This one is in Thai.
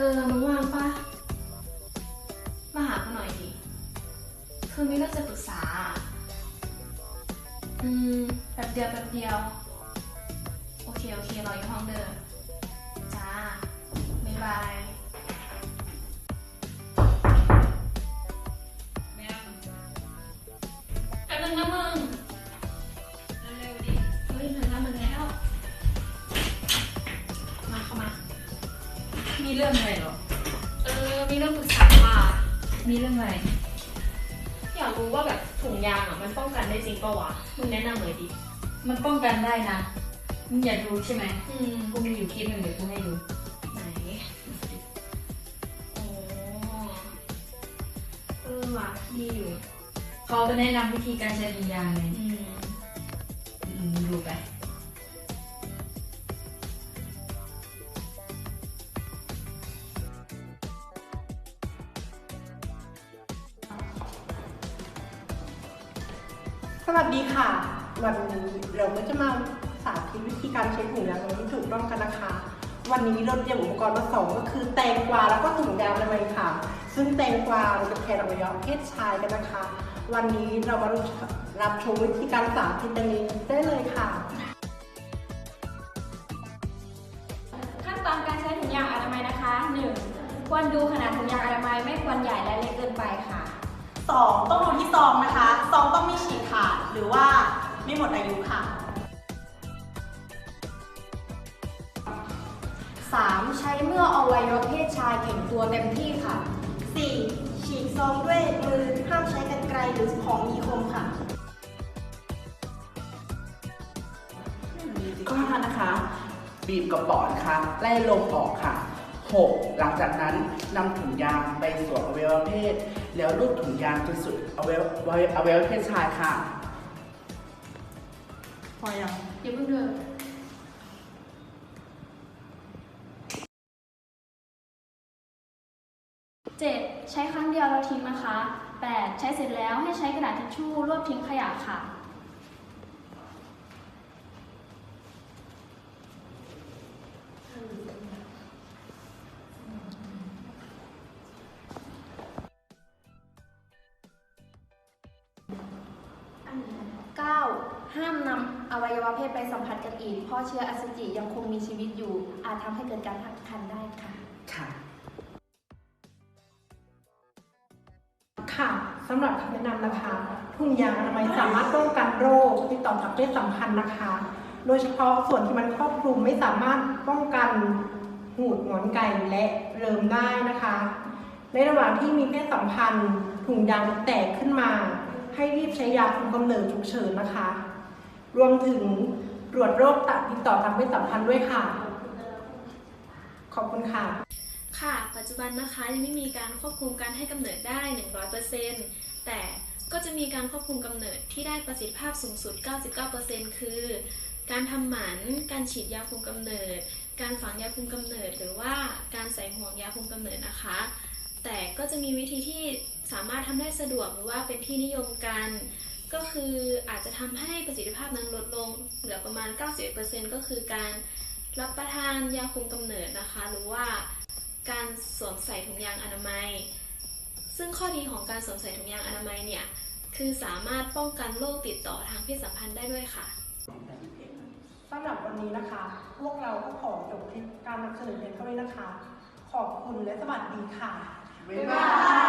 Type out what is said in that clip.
เออมึงว่างปะมาหากูหน่อยดิ คือมีเรื่องจะปรึกษา อืมแป๊บเดียวแป๊บเดียว โอเค โอเค รออยู่ห้องเดิม เรื่องอะไรเหรอ เออ มีเรื่องปรึกษาค่ะ มีเรื่องอะไร อยากรู้ว่าแบบถุงยางอะมันป้องกันได้จริงปะวะ มึงแนะนำหน่อยดิ มันป้องกันได้นะ มึงอยากรู้ใช่ไหมอืม กูมีอยู่คลิปหนึ่งเดี๋ยวกูให้ดู ไหนโอ้เออว่ะดีอยู่เขาจะแนะนำวิธีการใช้ถุงยางไงอืม อืมดูไป สวัสดีค่ะ วันนี้เราก็จะมาสาธิตวิธีการใช้ถุงยางอนามัยที่ถูกต้องกันนะคะ วันนี้เราเตรียมอุปกรณ์มาสองก็คือแตงกวาแล้วก็ถุงยางอนามัยค่ะ ซึ่งแตงกวาเราจะแทนอวัยวะเพศชายกันนะคะ วันนี้เรามารับชมวิธีการสาธิตดังนี้ได้เลยค่ะ ขั้นตอนการใช้ถุงยางอนามัยนะคะ 1. ควรดูขนาดถุงยางอนามัยไม่ควรใหญ่และเล็กเกินไปค่ะ สองต้องดูที่ซองนะคะซองต้องไม่ฉีกขาดหรือว่าไม่หมดอายุค่ะ 3. ใช้เมื่ออวัยวะเพศชายแข็งตัวเต็มที่ค่ะ 4. ฉีกซองด้วยมือห้ามใช้กรรไกรหรือของมีคมค่ะข้อห้านะคะ บีบกระป๋องค่ะ ไล่ลมออกค่ะ 6. หลังจากนั้นนำถุงยางไปสวมอวัยวะเพศ แล้วรูดถุงยางจนสุดอวัยวะอวัยวะเพศชายค่ะ พอยังอย่าเพิ่งเดิน 7. ใช้ครั้งเดียวแล้วทิ้งนะคะ 8. ใช้เสร็จแล้วให้ใช้กระดาษทิชชู่รวบทิ้งขยะค่ะ นำอวัยวะเพศไปสัมผัสกันอีก เพราะเชื้ออสุจิยังคงมีชีวิตอยู่ อาจทำให้เกิดการตั้งครรภ์ได้ค่ะ ค่ะ ค่ะสำหรับคำแนะนำนะคะถุงยางอนามัยสามารถป้องกันโรคติดต่อทางเพศสัมพันธ์นะคะ โดยเฉพาะส่วนที่มันครอบคลุมไม่สามารถป้องกันหูดหงอนไก่และเริมได้นะคะ ในระหว่างที่มีเพศสัมพันธ์ถุงยางแตกขึ้นมา ให้รีบใช้ยาคุมกำเนิดฉุกเฉินนะคะ รวมถึงตรวจโรคตับติดต่อทางเพศสัมพันธ์ด้วยค่ะ ขอบคุณค่ะ ค่ะ ปัจจุบันนะคะยังไม่มีการควบคุมการให้กำเนิดได้ 100%แต่ก็จะมีการควบคุมกำเนิดที่ได้ประสิทธิภาพสูงสุด 99%คือ การทำหมัน การฉีดยาคุมกำเนิด การฝังยาคุมกำเนิด หรือว่าการใส่ห่วงยาคุมกำเนิดนะคะ แต่ก็จะมีวิธีที่สามารถทำได้สะดวกหรือว่าเป็นที่นิยมกัน ก็คืออาจจะทำให้ประสิทธิภาพนั้นลดลงเหลือประมาณ 91%ก็คือการรับประทานยาคุมกำเนิดนะคะ หรือว่าการสวมใส่ถุงยางอนามัย ซึ่งข้อดีของการสวมใส่ถุงยางอนามัยเนี่ย คือสามารถป้องกันโรคติดต่อทางเพศสัมพันธ์ได้ด้วยค่ะสำหรับวันนี้นะคะ พวกเราก็ขอจบคลิปการนำเสนอเพียงเท่านี้นะคะ ขอบคุณและสวัสดีค่ะบ๊ายบาย